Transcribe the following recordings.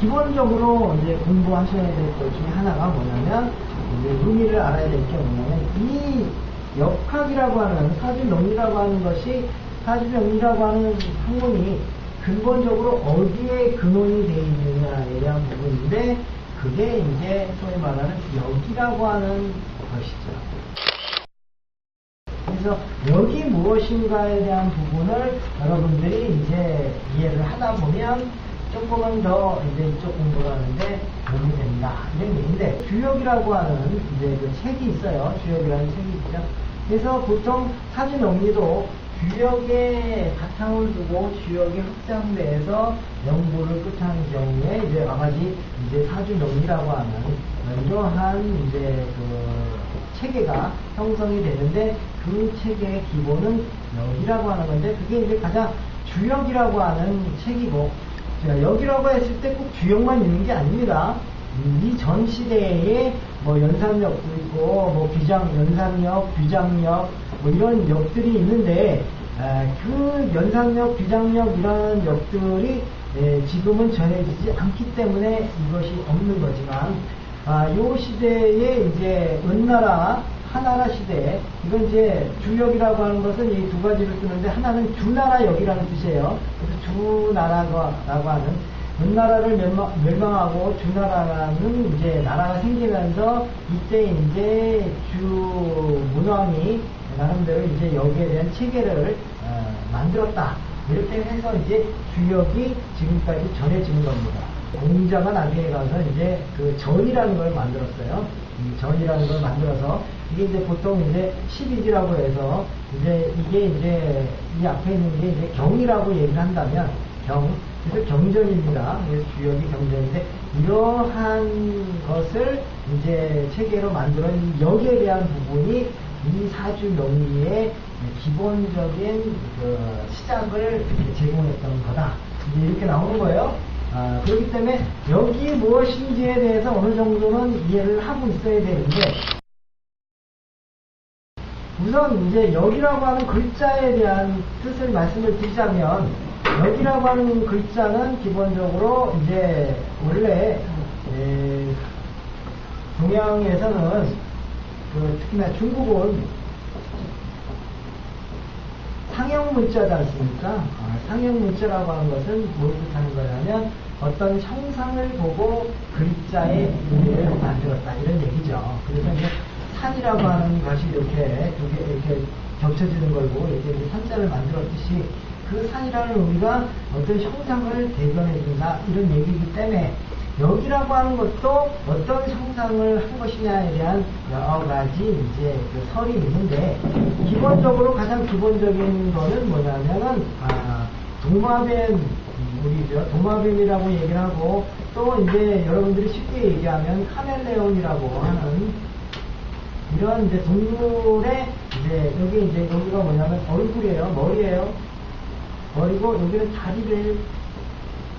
기본적으로 이제 공부하셔야 될 것 중에 하나가 뭐냐면 이제 의미를 알아야 될 게 뭐냐면 이 역학이라고 하는 사주명리라고 하는 것이 사주명리라고 하는 학문이 근본적으로 어디에 근원이 되어 있느냐에 대한 부분인데 그게 이제 소위 말하는 역이라고 하는 것이죠. 그래서 여기 무엇인가에 대한 부분을 여러분들이 이제 이해를 하다 보면 조금은 더 이제 이쪽 공부를 하는데 도움이 된다. 이런 얘기인데, 주역이라고 하는 이제 그 책이 있어요. 주역이라는 책이 있죠. 그래서 보통 사주 명리도 주역에 바탕을 두고 주역이 확장돼서 연구를 끝하는 경우에 이제 아가지 이제 사주 명리라고 하는 이러한 이제 그 체계가 형성이 되는데 그 체계의 기본은 여기라고 하는 건데 그게 이제 가장 주역이라고 하는 책이고 자, 여기라고 했을 때 꼭 주역만 있는 게 아닙니다. 이 전 시대에 뭐 연산역도 있고 뭐 비장 연산역, 비장역 뭐 이런 역들이 있는데 에, 그 연산역, 비장역 이런 역들이 에, 지금은 전해지지 않기 때문에 이것이 없는 거지만 아, 요 시대에 이제 은나라 하나라 시대 이건 이제 주역이라고 하는 것은 이 두 가지를 쓰는데 하나는 주나라 역이라는 뜻이에요. 그래서 주나라라고 하는 은나라를 멸망, 하고 주나라라는 이제 나라가 생기면서 이때 이제 주 문왕이 나름대로 이제 여기에 대한 체계를 어, 만들었다. 이렇게 해서 이제 주역이 지금까지 전해지는 겁니다. 공자가 나중에 가서 이제 그 전이라는 걸 만들었어요. 이 전이라는 걸 만들어서 이게 이제 보통 이제 12지라고 해서 이제 이게 이제 이 앞에 있는 게 이제 경이라고 얘기를 한다면 경 그래서 경전입니다. 그래서 주역이 경전인데 이러한 것을 이제 체계로 만들어낸 역에 대한 부분이 이 사주 명리의 기본적인 그 시작을 제공했던 거다. 이렇게 나오는 거예요. 아, 그렇기 때문에 여기 무엇인지에 대해서 어느 정도는 이해를 하고 있어야 되는데 우선 이제 여기라고 하는 글자에 대한 뜻을 말씀을 드리자면 여기라고 하는 글자는 기본적으로 이제 원래 에, 동양에서는 그 특히나 중국은 상형 문자지 않습니까? 아, 상형 문자라고 하는 것은 뭘 뜻하는 거냐면 어떤 형상을 보고 글자의 의미를 만들었다 이런 얘기죠. 그래서 이제 산이라고 하는 것이 이렇게 겹쳐지는 걸고 이렇게 산자를 만들었듯이 그 산이라는 의미가 어떤 형상을 대변해 준다 이런 얘기이기 때문에 여기라고 하는 것도 어떤 형상을 한 것이냐에 대한 여러 가지 이제 그 설이 있는데 기본적으로 가장 기본적인 거는 뭐냐면은 아, 도마뱀 우리죠. 도마뱀이라고 얘기를 하고 또 이제 여러분들이 쉽게 얘기하면 카멜레온이라고 하는 이런 이제 동물의 이제 여기 이제 여기가 뭐냐면 얼굴이에요. 머리예요. 머리고 여기는 다리를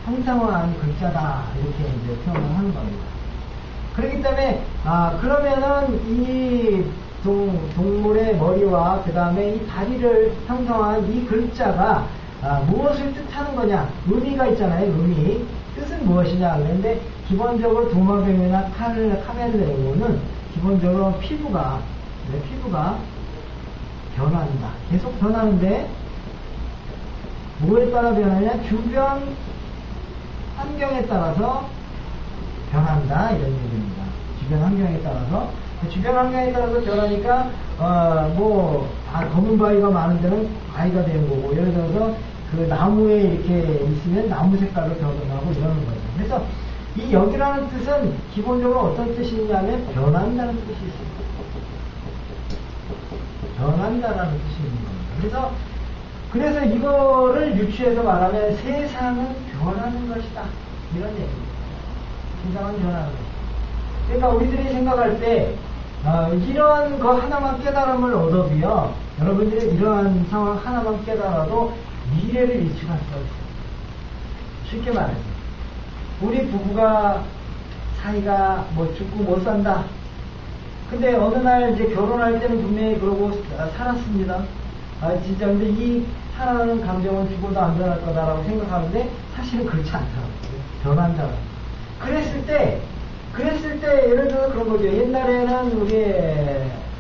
형상화한 글자다. 이렇게 이제 표현을 하는 겁니다. 그렇기 때문에 아 그러면은 이 동, 동물의 머리와 그 다음에 이 다리를 형성한 이 글자가 아, 무엇을 뜻하는 거냐? 의미가 있잖아요 의미. 뜻은 무엇이냐? 그런데 기본적으로 도마뱀이나 카멜레온은 기본적으로 피부가 네, 피부가 변한다 계속 변하는데 뭐에 따라 변하냐 주변 환경에 따라서 변한다 이런 얘기입니다. 주변 환경에 따라서 주변 환경에 따라서 변하니까 어 뭐 아, 검은 바위가 많은 데는 바위가 되는 거고 예를 들어서 그 나무에 이렇게 있으면 나무 색깔로 변하고 이러는 거죠. 그래서 이 여기라는 뜻은 기본적으로 어떤 뜻이냐면 변한다는 뜻이 있습니다. 변한다라는 뜻이 있는 겁니다. 그래서 그래서 이거를 유추해서 말하면 세상은 변하는 것이다. 이런 얘기입니다. 세상은 변하는 것이다. 그러니까 우리들이 생각할 때 어, 이러한 거 하나만 깨달음을 얻어도요. 여러분들이 이러한 상황 하나만 깨달아도 미래를 예측할 수가 있어요. 쉽게 말해서 우리 부부가 사이가 뭐 죽고 못 산다. 근데 어느 날 이제 결혼할 때는 분명히 그러고 살았습니다. 아, 진짜 근데 이 사랑하는 감정은 죽어도 안 변할 거다라고 생각하는데 사실은 그렇지 않더라고요. 변한다고. 그랬을 때, 그랬을 때, 예를 들어 그런 거죠. 옛날에는 우리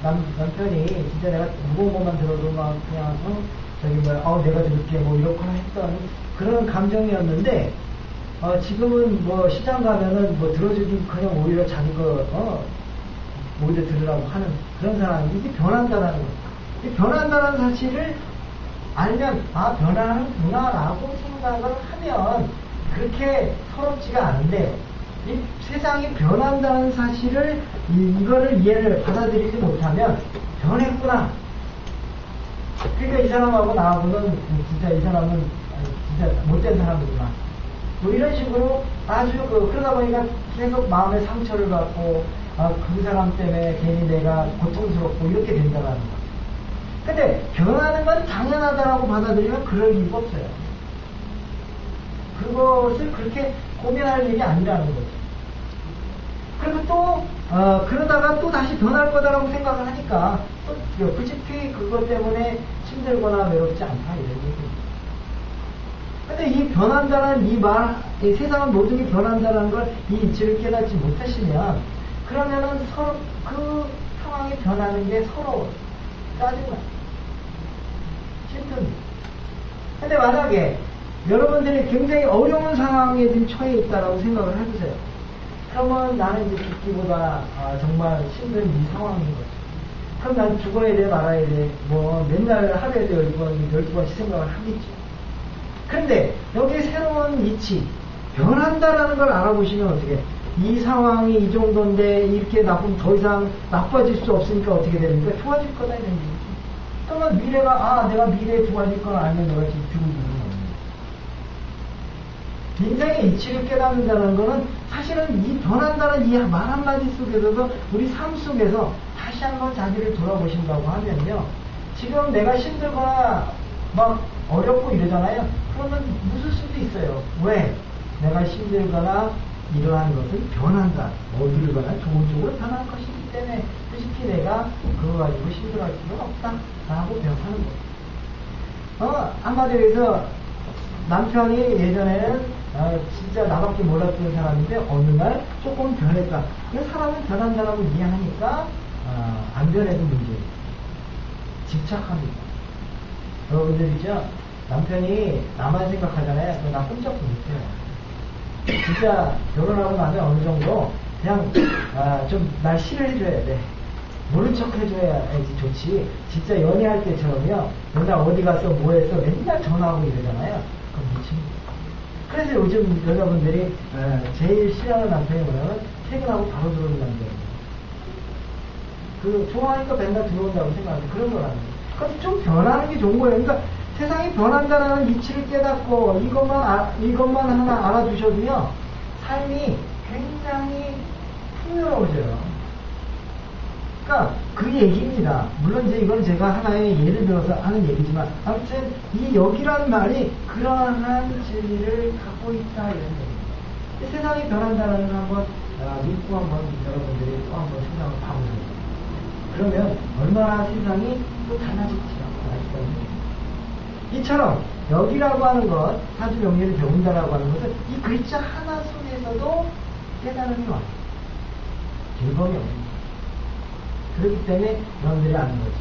남, 남편이 진짜 내가 무거운 것만 들어도 막 그냥, 어? 저기 뭐야, 어, 내가 들을게, 뭐, 이렇게 했던 그런 감정이었는데, 어, 지금은 뭐 시장 가면은 뭐 들어주기 그냥 오히려 자기 거, 어, 오히려 들으라고 하는 그런 사람이 이게 변한다라는 거. 이 변한다는 사실을 알면, 아, 변하는구나라고 생각을 하면 그렇게 서럽지가 않은데, 이 세상이 변한다는 사실을, 이, 이거를 이해를 받아들이지 못하면, 변했구나. 그러니까 이 사람하고 나하고는 진짜 이 사람은 진짜 못된 사람이구나. 뭐 이런 식으로 아주 그 그러다 보니까 계속 마음의 상처를 받고 아, 그 사람 때문에 괜히 내가 고통스럽고 이렇게 된다는 거. 근데 변하는 건 당연하다라고 받아들이면 그럴 이유가 없어요. 그것을 그렇게 고민할 일이 아니라는 거죠. 그리고 또 어, 그러다가 또 다시 변할 거다라고 생각을 하니까 또 굳이 그것 때문에 힘들거나 외롭지 않다 이런 얘기입니다. 근데 이 변한다는 이 말, 이 세상은 모든 게 변한다는 걸 이 이치를 깨닫지 못하시면 그러면은 서로 그 상황이 변하는 게 서로 짜증나. 힘듭니다. 근데 만약에 여러분들이 굉장히 어려운 상황에 지금 처해 있다라고 생각을 해보세요. 그러면 나는 이제 죽기보다 아, 정말 힘든 이 상황인 거죠. 그럼 난 죽어야 돼, 말아야 돼. 뭐 맨날 하루에도 열 번, 열두 번씩 생각을 하겠죠. 그런데 여기 새로운 이치, 변한다라는 걸 알아보시면 어떻게 이 상황이 이 정도인데 이렇게 나쁘면 더 이상 나빠질 수 없으니까 어떻게 됩니까? 좋아질 거다 이런 얘기죠. 그러면 미래가 아 내가 미래에 좋아질 걸 알면 내가 지금 죽은 인생의 이치를 깨닫는다는 것은 사실은 이 변한다는 이 말 한마디 속에서도 우리 삶 속에서 다시 한번 자기를 돌아보신다고 하면요. 지금 내가 힘들거나 막 어렵고 이러잖아요. 그러면 무슨 수도 있어요. 왜? 내가 힘들거나 이러한 것은 변한다. 어디를 가나 좋은 쪽으로 변할 것이기 때문에 솔직히 내가 그거 가지고 힘들어할 필요는 없다. 라고 배워하는 거예요. 어, 한마디로 해서 남편이 예전에는 어, 진짜 나밖에 몰랐던 사람인데 어느 날 조금 변했다. 사람은 변한다라고 이해하니까 어, 안 변해도 문제예요. 집착합니다. 여러분들 이죠? 남편이 나만 생각하잖아요. 나 꼼짝도 못해요. 진짜 결혼하고 나면 어느 정도 그냥 아, 좀날 싫어해줘야 돼. 모른 척 해줘야지 좋지. 진짜 연애할 때처럼요. 맨날 어디 가서 뭐 해서 맨날 전화하고 이러잖아요. 그럼 미칩니다. 그래서 요즘 여자분들이 어, 제일 싫어하는 남편이 뭐냐면 퇴근하고 바로 들어오는 남자예요. 그 좋아하니까 맨날 들어온다고 생각하는데 그런 건 아니에요. 그럼 좀 변하는 게 좋은 거예요. 그러니까 세상이 변한다는 이치를 깨닫고 이것만 아, 이것만 하나 알아두셔도요 삶이 굉장히 풍요로워져요. 그러니까 그 얘기입니다. 물론 이제 이건 제가 하나의 예를 들어서 하는 얘기지만 아무튼 이 여기란 말이 그러한 진리를 갖고 있다 이런 얘기입니다. 세상이 변한다는 걸 한번 아, 믿고 한번 여러분들이 또 한번 생각을 해보세요. 그러면 얼마나 세상이 또 달라질지요. 이처럼 여기라고 하는 것, 사주 명리를 배운다라고 하는 것은 이 글자 하나 속에서도 깨달음이 와요. 즐거움이 없습니다. 그렇기 때문에 여러분들이 아는 거죠.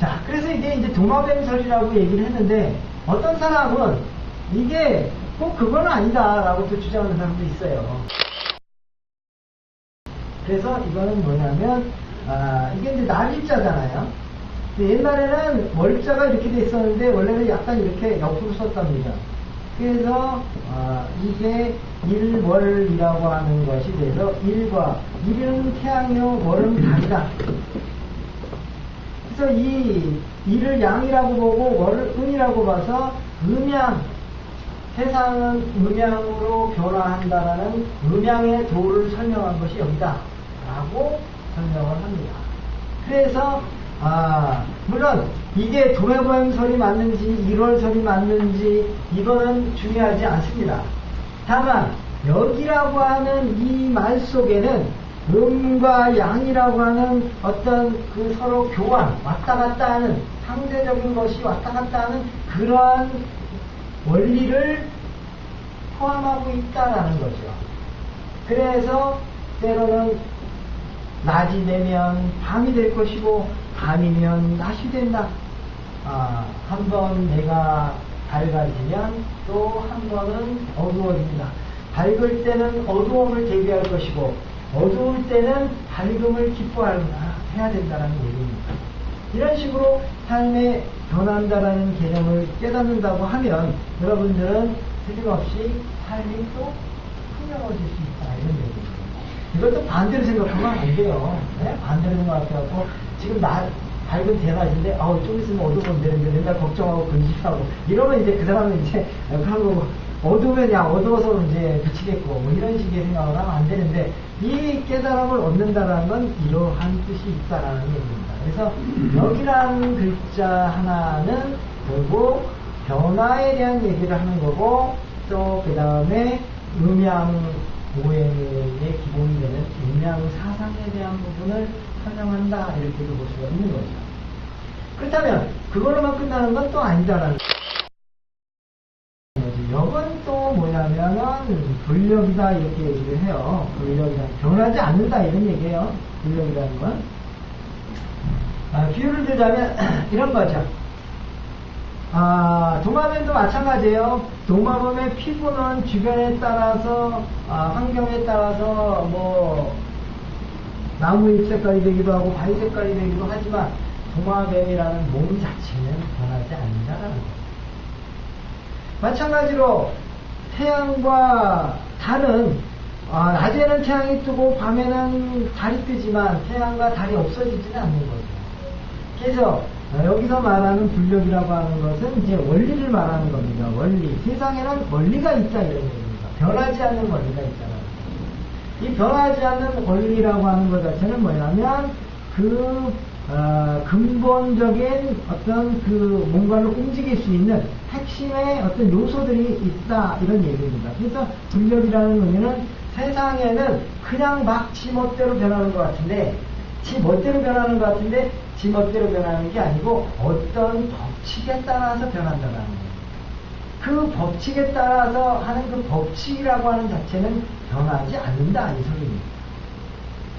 자, 그래서 이게 이제 도마뱀설이라고 얘기를 했는데 어떤 사람은 이게 꼭 그건 아니다라고 또 주장하는 사람도 있어요. 그래서 이거는 뭐냐면 아, 이게 이제 날일자잖아요. 옛날에는 월자가 이렇게 돼 있었는데 원래는 약간 이렇게 옆으로 썼답니다. 그래서 어, 이게 일월이라고 하는 것이 돼서 일과 일은 태양이요 월은 달이다. 그래서 이 일을 양이라고 보고 월을 은이라고 봐서 음양 세상은 음양으로 변화한다라는 음양의 도를 설명한 것이 여기다 라고 설명을 합니다. 그래서 아, 물론 이게 도매보행설이 맞는지 1월설이 맞는지 이거는 중요하지 않습니다. 다만 여기라고 하는 이 말 속에는 음과 양이라고 하는 어떤 그 서로 교환, 왔다 갔다 하는 상대적인 것이 왔다 갔다 하는 그러한 원리를 포함하고 있다라는 거죠. 그래서 때로는 낮이 되면 밤이 될 것이고 밤이면 낮이 된다. 아, 한 번 내가 밝아지면 또 한 번은 어두워진다. 밝을 때는 어두움을 대비할 것이고 어두울 때는 밝음을 기뻐해야 된다는 얘기입니다. 이런 식으로 삶에 변한다라는 개념을 깨닫는다고 하면 여러분들은 틀림없이 삶이 또 풍요로워질 수 있다 이런 얘기입니다. 이것도 반대로 생각하면 안 돼요. 네? 반대로 생각해갖고 지금 나 밝은 대낮인데 아우 좀 있으면 어두우면 되는데 맨날 걱정하고 근심하고 이러면 이제 그 사람은 이제 그런 거고 어두우면 야 어두워서 이제 그치겠고 뭐 이런 식의 생각을 하면 안 되는데 이 깨달음을 얻는다라는 건 이러한 뜻이 있다라는 얘기입니다. 그래서 여기라는 글자 하나는 결국 변화에 대한 얘기를 하는 거고 또 그 다음에 음양 오행의 기본이 되는 음양 사상에 대한 부분을 설명한다 이렇게도 볼 수가 있는 거죠. 그렇다면 그걸로만 끝나는 건 또 아니다라는 거죠. 역은 또 뭐냐면은 불력이다 이렇게 얘기를 해요. 불력이다 변하지 않는다 이런 얘기예요. 불력이라는 건. 아, 비유를 들자면 이런 거죠. 아, 도마뱀도 마찬가지예요. 도마뱀의 피부는 주변에 따라서 아, 환경에 따라서 뭐 나무 잎 색깔이 되기도 하고 바위 색깔이 되기도 하지만 도마뱀이라는 몸 자체는 변하지 않는다라는 거예요. 마찬가지로 태양과 달은 아, 낮에는 태양이 뜨고 밤에는 달이 뜨지만 태양과 달이 없어지지는 않는 거죠. 그래서 여기서 말하는 불력이라고 하는 것은 이제 원리를 말하는 겁니다. 원리. 세상에는 원리가 있다 이런 얘기입니다. 변하지 않는 원리가 있잖아요. 이 변하지 않는 원리라고 하는 것 자체는 뭐냐면 그 어, 근본적인 어떤 그 뭔가를 움직일 수 있는 핵심의 어떤 요소들이 있다 이런 얘기입니다. 그래서 불력이라는 의미는 세상에는 그냥 막 지멋대로 변하는 것 같은데 지 멋대로 변하는 것 같은데 지 멋대로 변하는 게 아니고 어떤 법칙에 따라서 변한다는 거예요. 그 법칙에 따라서 하는 그 법칙이라고 하는 자체는 변하지 않는다 이 소리입니다.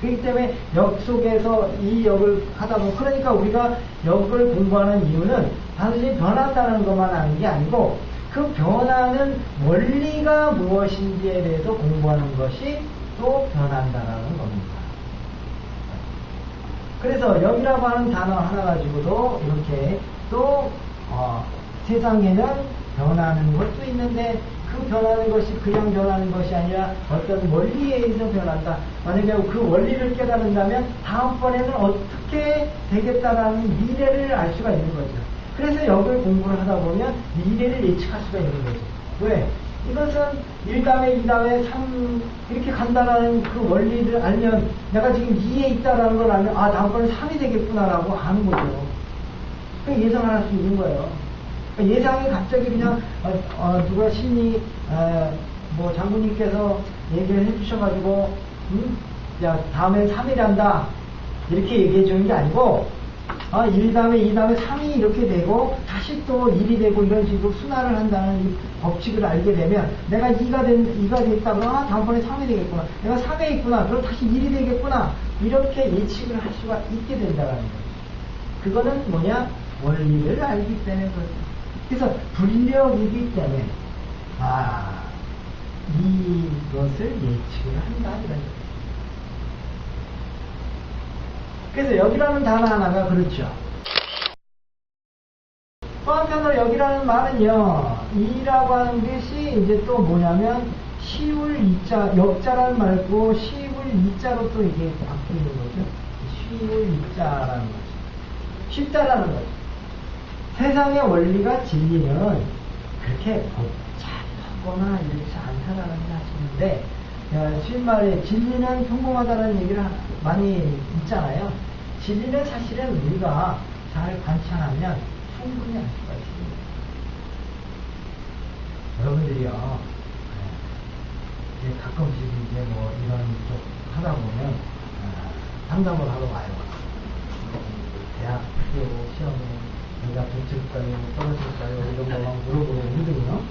그렇기 때문에 역 속에서 이 역을 하다 보면 그러니까 우리가 역을 공부하는 이유는 단순히 변한다는 것만 아는 게 아니고 그 변화는 원리가 무엇인지에 대해서 공부하는 것이 또 변한다라는 겁니다. 그래서 역이라고 하는 단어 하나 가지고도 이렇게 또 어, 세상에는 변하는 것도 있는데 그 변하는 것이 그냥 변하는 것이 아니라 어떤 원리에 의해서 변한다. 만약에 그 원리를 깨달은다면 다음번에는 어떻게 되겠다라는 미래를 알 수가 있는 거죠. 그래서 역을 공부를 하다 보면 미래를 예측할 수가 있는 거죠. 왜? 이것은 1다음에 2다음에 3 이렇게 간다라는 그 원리를 알면 내가 지금 2에 있다라는 걸 알면 아 다음번에 3이 되겠구나라고 아는 거죠. 그 예상을 할수 있는 거예요. 그러니까 예상이 갑자기 그냥 어, 어, 누가 심리 에, 뭐 장군님께서 얘기를 해주셔가지고 음? 야 다음엔 3이란다 이렇게 얘기해 주는 게 아니고 아, 1 다음에 2 다음에 3이 이렇게 되고 다시 또 1이 되고 이런 식으로 순화를 한다는 이 법칙을 알게 되면 내가 2가 된 2가 됐다 그러면 아, 다음번에 3이 되겠구나. 내가 3에 있구나. 그럼 다시 1이 되겠구나. 이렇게 예측을 할 수가 있게 된다는 거예요. 그거는 뭐냐? 원리를 알기 때문에 그렇죠. 그래서 불력이기 때문에 아 이것을 예측을 한다 이런. 그래서 여기라는 단어 하나가 그렇죠. 또 한편으로 여기라는 말은요, 이라고 하는 것이 이제 또 뭐냐면, 시울 이자, 역자라는 말고 시울 이자로 또 이게 바뀌는 거죠. 시울 이자라는 거죠. 쉽다라는 거죠. 세상의 원리가 진리는 그렇게 복잡하거나 이렇지 않다라는 하시는데, 쉬운 말에 진리는 평범하다는 얘기를 많이 있잖아요. 진리는 사실은 우리가 잘 관찰하면 충분히 알 수가 있습니다. 여러분들이요, 이제 가끔씩 이제 뭐 이런 쪽 하다 보면 상담을 하러 와요. 대학 학교 시험에 내가 붙을까요, 떨어질까요, 이런 거막 물어보고 오거든요.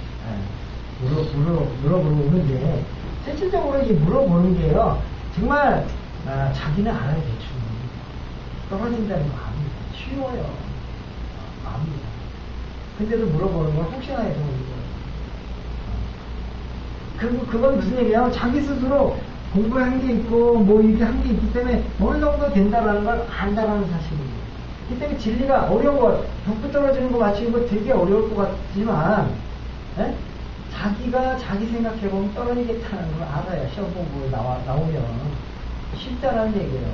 물어, 물어, 물어보고 오는데, 실질적으로 이 물어보는 게요. 정말 아, 자기는 알아야 대충 떨어진다는 마음이 쉬워요. 마음입니다. 근데도 물어보는 건 혹시나 해서 그, 그건 무슨 얘기냐면 자기 스스로 공부한 게 있고 뭐 이게 한 게 있기 때문에 어느 정도 된다라는 걸 안다라는 사실입니다. 이 때문에 진리가 어려워 벽부 떨어지는 거 맞추는 거 되게 어려울 것 같지만 에? 자기가 자기 생각해보면 떨어지겠다는 걸 알아요. 시험 공부 나와, 나오면 쉽다라는 얘기예요.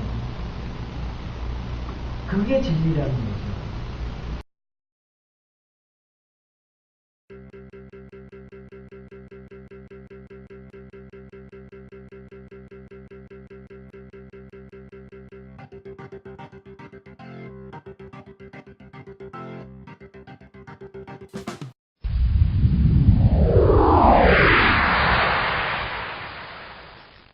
그게 진리라는 거예요.